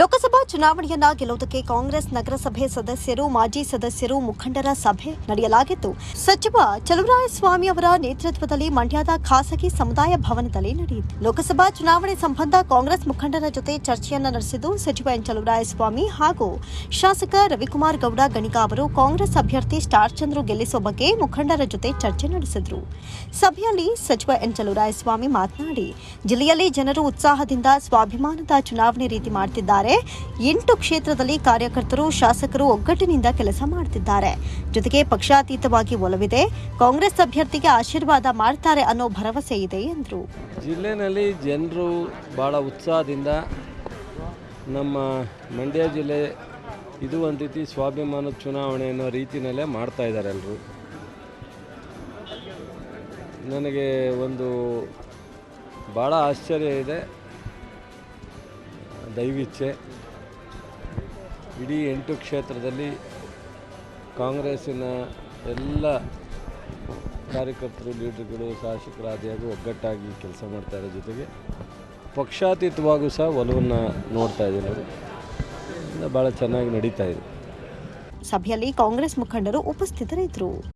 ಲೋಕಸಭಾ ಚುನಾವಣೆಯನ್ನ ಗೆಲ್ಲುವುದಕ್ಕೆ ಕಾಂಗ್ರೆಸ್ ನಗರಸಭೆ ಸದಸ್ಯರು, ಮಾಜಿ ಸದಸ್ಯರು, ಮುಖಂಡರ ಸಭೆ ನಡೆಯಲಾಗಿತ್ತು. ಸಚಿವ ಚಲುವರಾಯಸ್ವಾಮಿ ಅವರ ನೇತೃತ್ವದಲ್ಲಿ ಮಂಡ್ಯದ ಖಾಸಗಿ ಸಮುದಾಯ ಭವನದಲ್ಲಿ ನಡೆಯಿತು. ಲೋಕಸಭಾ ಚುನಾವಣೆ ಸಂಬಂಧ ಕಾಂಗ್ರೆಸ್ ಮುಖಂಡರ ಜೊತೆ ಚರ್ಚೆಯನ್ನ ನಡೆಸಿದ್ದು ಸಚಿವ ಎನ್. ಚಲುವರಾಯಸ್ವಾಮಿ ಹಾಗೂ ಶಾಸಕ ರವಿಕುಮಾರ್ ಗೌಡ, ಗಣಿಗ ಅವರು, ಕಾಂಗ್ರೆಸ್ ಅಭ್ಯರ್ಥಿ ಸ್ಟಾರ್ ಚಂದ್ರು ಗೆಲ್ಲಿಸುವ ಬಗ್ಗೆ ಮುಖಂಡರ ಜೊತೆ ಚರ್ಚೆ ನಡೆಸಿದರು. ಸಭೆಯಲ್ಲಿ ಸಚಿವ ಎನ್ ಚಲುರಾಯಸ್ವಾಮಿ ಮಾತನಾಡಿ, ಜಿಲ್ಲೆಯಲ್ಲಿ ಜನರು ಉತ್ಸಾಹದಿಂದ ಸ್ವಾಭಿಮಾನದ ಚುನಾವಣೆ ರೀತಿ ಮಾಡುತ್ತಿದ್ದಾರೆ ಎಂಟು ಕ್ಷೇತ್ರದಲ್ಲಿ ಕಾರ್ಯಕರ್ತರು, ಶಾಸಕರು ಒಗ್ಗಟ್ಟಿನಿಂದ ಕೆಲಸ ಮಾಡುತ್ತಿದ್ದಾರೆ ಜೊತೆಗೆ ಪಕ್ಷಾತೀತವಾಗಿ ಒಲವಿದೆ. ಕಾಂಗ್ರೆಸ್ ಅಭ್ಯರ್ಥಿಗೆ ಆಶೀರ್ವಾದ ಮಾಡ್ತಾರೆ ಅನ್ನೋ ಭರವಸೆ ಇದೆ ಎಂದರು. ಜಿಲ್ಲೆನಲ್ಲಿ ಜನರು ಬಹಳ ಉತ್ಸಾಹದಿಂದ ನಮ್ಮ ಮಂಡ್ಯ ಜಿಲ್ಲೆ ಇದು ಒಂದು ರೀತಿ ಸ್ವಾಭಿಮಾನ ಚುನಾವಣೆ ಅನ್ನೋ ರೀತಿಯಲ್ಲೇ ಮಾಡ್ತಾ ಇದ್ದಾರೆ ಎಲ್ಲರೂ ನನಗೆ ಒಂದು ಭಾಳ ಆಶ್ಚರ್ಯ ಇದೆ. ದೈವಿಚ್ಛೆ. ಇಡೀ ಎಂಟು ಕ್ಷೇತ್ರದಲ್ಲಿ ಕಾಂಗ್ರೆಸ್ಸಿನ ಎಲ್ಲ ಕಾರ್ಯಕರ್ತರು, ಲೀಡರ್ಗಳು ಶಾಸಕರಾದಿಯಾಗೂ ಒಗ್ಗಟ್ಟಾಗಿ ಕೆಲಸ ಮಾಡ್ತಾರೆ ಜೊತೆಗೆ. ಪಕ್ಷಾತೀತವಾಗೂ ಸಹ ಒಲವನ್ನು ನೋಡ್ತಾ ಇದ್ದೀನಿ ಭಾಳ ಚೆನ್ನಾಗಿ ನಡೀತಾ ಇದೆ. ಸಭೆಯಲ್ಲಿ ಕಾಂಗ್ರೆಸ್ ಮುಖಂಡರು ಉಪಸ್ಥಿತರಿದ್ದರು.